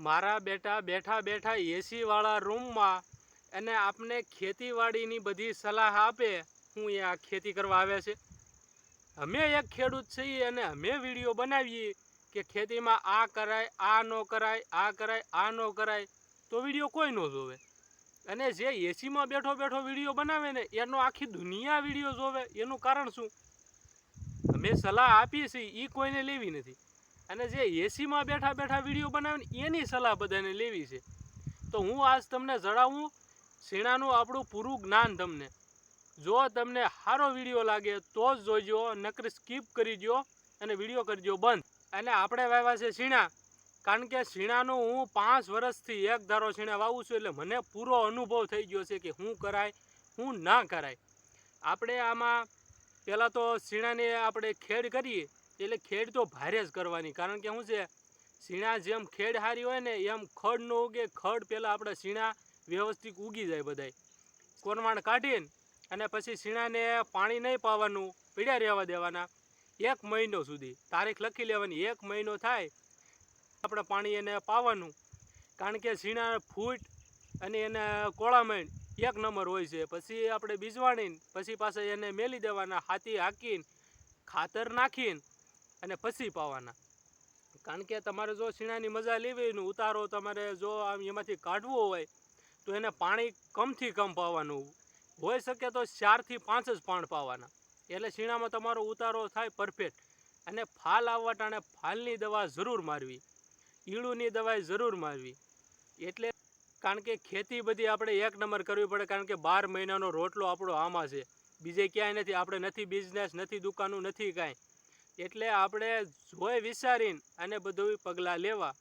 મારા બેટા બેઠા બેઠા એસીવાળા રૂમમાં અને આપને ખેતીવાડીની બધી સલાહ આપે, હું અહીંયા ખેતી કરવા આવ્યા છે. અમે એક ખેડૂત છીએ અને અમે વીડિયો બનાવીએ કે ખેતીમાં આ કરાય, આ ન કરાય, આ કરાય, આ ન કરાય, તો વીડિયો કોઈ ન જોવે. અને જે એસીમાં બેઠો બેઠો વીડિયો બનાવે ને, એનો આખી દુનિયા વીડિયો જોવે, એનું કારણ શું? અમે સલાહ આપીએ છીએ એ કોઈને લેવી નથી. અને જે એસીમાં બેઠા બેઠા વીડિયો બનાવે એની સલાહ બધાને લેવી છે. તો હું આજ તમને જણાવું, શીણાનું આપણું પૂરું જ્ઞાન તમને. જો તમને સારો વીડિયો લાગે તો જ જોઈજો નકરી સ્કીપ કરી દો અને વીડિયો કરજો બંધ. અને આપણે વાવ્યા છે શીણા. કારણ કે શીણાનું હું પાંચ વર્ષથી એક ધારો શીણા વાવું છું એટલે મને પૂરો અનુભવ થઈ ગયો છે કે હું કરાય, હું ના કરાય. આપણે આમાં પહેલાં તો શીણાને આપણે ખેડ કરીએ. એટલે ખેડ તો ભારે જ કરવાની. કારણ કે શું છે, સીણા જેમ ખેડ હારી હોય ને એમ ખડ ન ઉગે, ખડ પહેલાં આપણે શીણા વ્યવસ્થિત ઉગી જાય બધાય. કોરમાણ કાઢીને અને પછી શીણાને પાણી નહીં પાવાનું પીડ્યા રહેવા દેવાના એક મહિનો સુધી. તારીખ લખી લેવાની, એક મહિનો થાય આપણે પાણી એને પાવાનું. કારણ કે સીણા ફૂટ અને એને કોળામણ એક નંબર હોય છે. પછી આપણે બીજવાણીને, પછી પાછા એને મેલી દેવાના, હાથી હાકીને, ખાતર નાખીને અને પછી પાવાના. કારણ કે તમારે જો શીણાની મજા લેવી ઉતારો તમારે જો આમ એમાંથી કાઢવો હોય, તો એને પાણી કમથી કમ પાવાનું. હોઈ શકે તો ચારથી પાંચ જ પાણ પાવાના. એટલે શીણામાં તમારો ઉતારો થાય પરફેક્ટ અને ફાલ આવવા ટાણે ફાલની દવા જરૂર મારવી. ઈળુની દવા જરૂર મારવી. એટલે કારણ કે ખેતી બધી આપણે એક નંબર કરવી પડે, કારણ કે બાર મહિનાનો રોટલો આપણો આમાં છે. બીજે ક્યાંય નથી, આપણે નથી બિઝનેસ નથી દુકાનું, નથી કાંઈ. એટલે આપણે જોઈ વિચારીને અને બધું પગલાં લેવા.